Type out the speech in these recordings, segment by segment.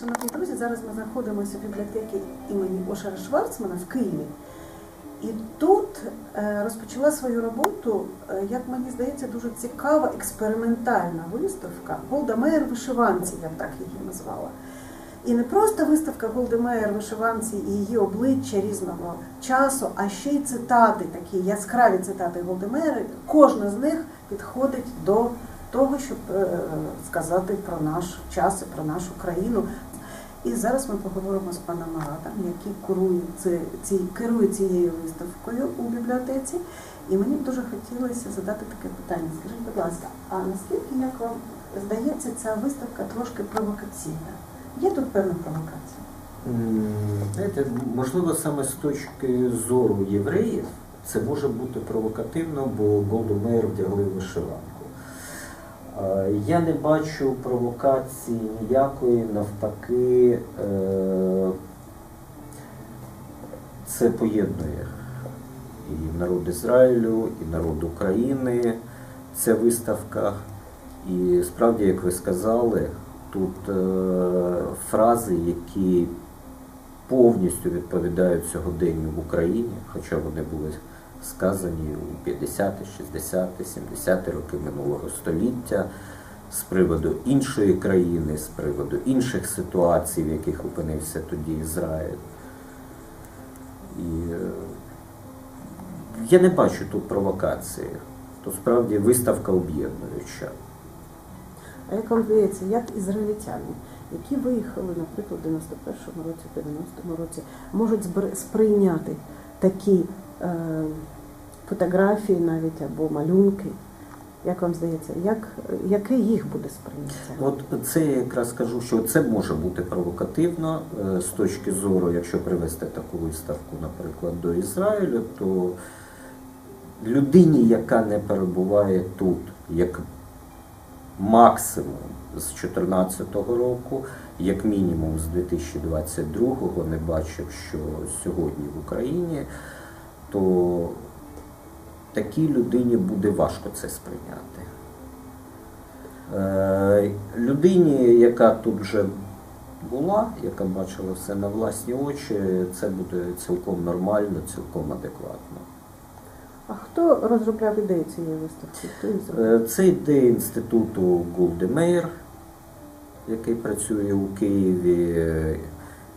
Шановні друзі, зараз ми знаходимося в бібліотеці імені Ошара Шварцмана в Києві. І тут е, розпочала свою роботу, е, як мені здається, дуже цікава експериментальна виставка Голда Меєр вишиванці, я б так її назвала. І не просто виставка Голди Меєр вишиванці і її обличчя різного часу, а ще й цитати, такі яскраві цитати Голди Меєр. Кожна з них підходить до того, щоб е, сказати про наш час і про нашу країну. І зараз ми поговоримо з паном Маратом, який керує, ці, керує цією виставкою у бібліотеці. І мені б дуже хотілося задати таке питання. Скажіть, будь ласка, а наскільки, як вам здається, ця виставка трошки провокаційна? Є тут певна провокація? Знаєте, можливо, саме з точки зору євреїв це може бути провокативно, бо Голду Меєр вдягли вишиванку. Е, Я не бачу провокації ніякої, навпаки, е, це поєднує і народ Ізраїлю, і народ України. Ця виставка. І справді, як ви сказали, тут е, фрази, які повністю відповідають сьогоденню в Україні, хоча вони були сказані у 50-ті, 60-ті, 70-ті роки минулого століття з приводу іншої країни, з приводу інших ситуацій, в яких опинився тоді Ізраїль. І е, я не бачу тут провокації. То справді виставка об'єднуюча. А як вам здається, як ізраїльтяни, які виїхали, наприклад, в 91-му році, в 90-му році, можуть сприйняти такі е, фотографії навіть або малюнки? Як вам здається, як, яке їх буде сприйняття? От це я якраз кажу, що це може бути провокативно е, з точки зору, якщо привести таку виставку, наприклад, до Ізраїлю, то людині, яка не перебуває тут, як максимум з 2014 року, як мінімум з 2022 не бачив, що сьогодні в Україні, то такій людині буде важко це сприйняти. Е, Людині, яка тут вже була, яка бачила все на власні очі, це буде цілком нормально, цілком адекватно. А хто розробляв ідею цієї виставки? Хто? Е, Це ідея інституту Голдемейр, який працює у Києві, е,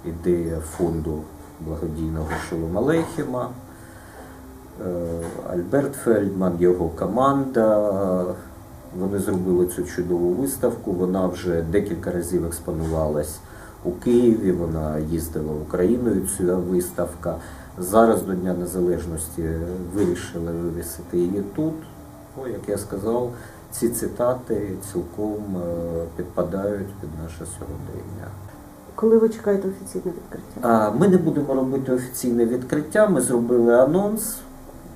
ідея фонду благодійного Шолома Лехіма, Альберт Фельдман, його команда. Вони зробили цю чудову виставку. Вона вже декілька разів експонувалась у Києві. Вона їздила Україною. Ця виставка. Зараз до Дня Незалежності вирішили вивісити її тут. Ну, як я сказав, ці цитати цілком е, підпадають під наше сьогодення. Коли ви чекаєте офіційне відкриття? Ми не будемо робити офіційне відкриття. Ми зробили анонс.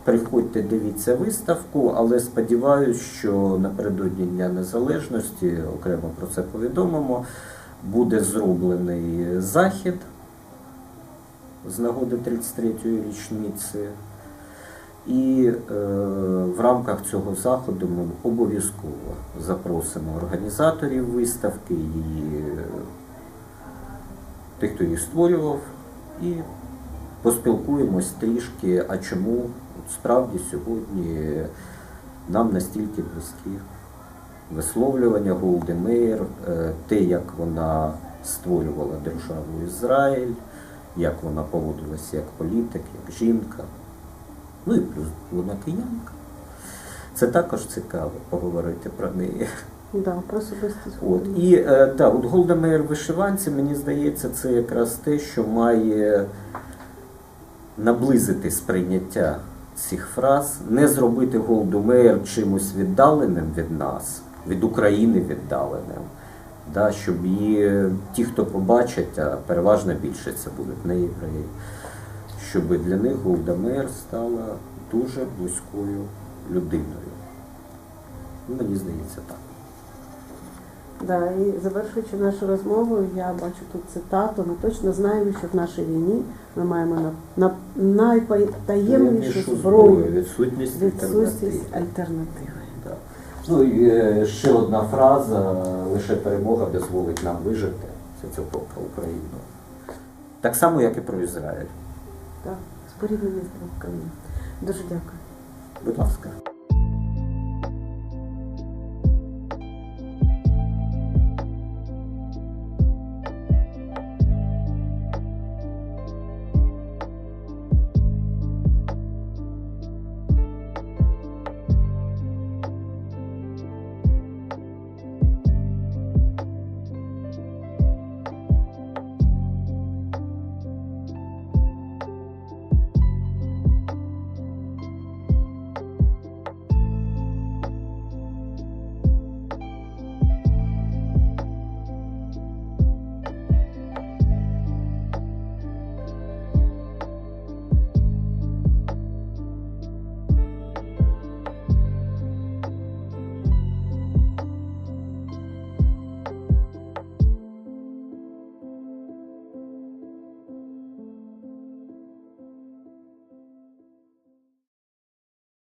Приходьте, дивіться виставку, але сподіваюся, що напередодні Дня Незалежності, окремо про це повідомимо, буде зроблений захід з нагоди 33-ї річниці. І е, в рамках цього заходу ми обов'язково запросимо організаторів виставки, її, тих, хто її створював, і поспілкуємось трішки, а чому справді сьогодні нам настільки близькі висловлювання Голди Меєр, е, те, як вона створювала державу Ізраїль, як вона поводилася як політик, як жінка. Ну і плюс вона киянка. Це також цікаво поговорити про неї. Да, про. От і е, так, от Голда Меєр вишиванці, мені здається, це якраз те, що має наблизити сприйняття цих фраз, не зробити Голду Меєр чимось віддаленим від нас, від України віддаленим. Да, щоб її ті, хто побачать, а переважна більшість це будуть не євреї, щоб для них Голда Меєр стала дуже близькою людиною. Ну, Мені здається так. Да, і завершуючи нашу розмову, я бачу тут цитату. Ми точно знаємо, що в нашій війні ми маємо на, на найпотаємнішу зброю відсутність відсутність альтернативи. Да. Ну і е, ще одна фраза: лише перемога дозволить нам вижити. Це цього про Україну. Так само, як і про Ізраїль. Так, споріднені з Україною. Дуже дякую. Будь ласка.